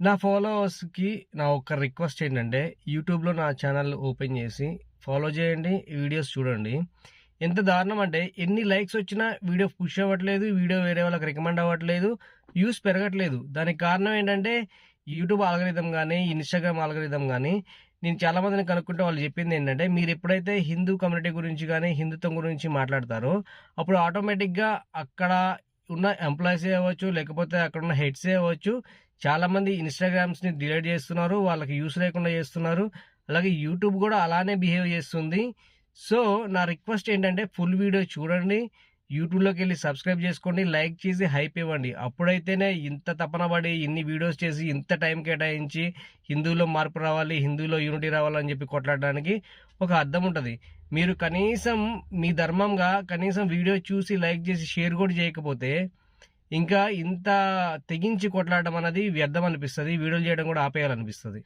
నా ఫాలోవర్స్‌కి నా ఒక్క రిక్వెస్ట్ ఏంటంటే, యూట్యూబ్‌లో నా ఛానల్ ఓపెన్ చేసి ఫాలో చేయండి. వీడియోస్ చూడండి. ఎంత దారుణం అంటే ఎన్ని లైక్స్ వచ్చినా వీడియో పుష్ అవ్వట్లేదు. వీడియో వేరే వాళ్ళకి రికమెండ్ అవ్వట్లేదు. వ్యూస్ పెరగట్లేదు. దానికి కారణం ఏంటంటే యూట్యూబ్ ఆల్గోరిథం కానీ ఇన్‌స్టాగ్రామ్ ఆల్గోరిథం కానీ నేను చాలా మందిని కనుక్కుంటే వాళ్ళు చెప్పింది ఏంటంటే, మీరు ఎప్పుడైతే హిందూ కమ్యూనిటీ గురించి కానీ హిందుత్వం గురించి మాట్లాడతారో అప్పుడు ఆటోమేటిక్‌గా అక్కడ ఉన్న ఎంప్లాయీసే అవ్వచ్చు, లేకపోతే అక్కడున్న హెడ్సే అవ్వచ్చు. చాలామంది ఇన్‌స్టాగ్రామ్స్‌ని డిలీట్ చేస్తున్నారు. వాళ్ళకి యూస్ లేకుండా చేస్తున్నారు. అలాగే యూట్యూబ్ కూడా అలానే బిహేవ్ చేస్తుంది. సో, నా రిక్వెస్ట్ ఏంటంటే ఫుల్ వీడియో చూడండి. యూట్యూబ్లోకి వెళ్ళి సబ్స్క్రైబ్ చేసుకోండి. లైక్ చేసి హైప్ ఇవ్వండి. అప్పుడైతేనే ఇంత తపన పడి ఇన్ని వీడియోస్ చేసి ఇంత టైం కేటాయించి హిందువులో మార్పు రావాలి, హిందువులో యూనిటీ రావాలని చెప్పి కొట్లాడడానికి ఒక అర్థం ఉంటుంది మీరు కనీసం మీ ధర్మంగా కనీసం వీడియో చూసి లైక్ చేసి షేర్ కూడా చేయకపోతే ఇంకా ఇంత తెగించి కొట్లాడడం అనేది వ్యర్థం అనిపిస్తుంది వీడియోలు చేయడం కూడా ఆపేయాలనిపిస్తుంది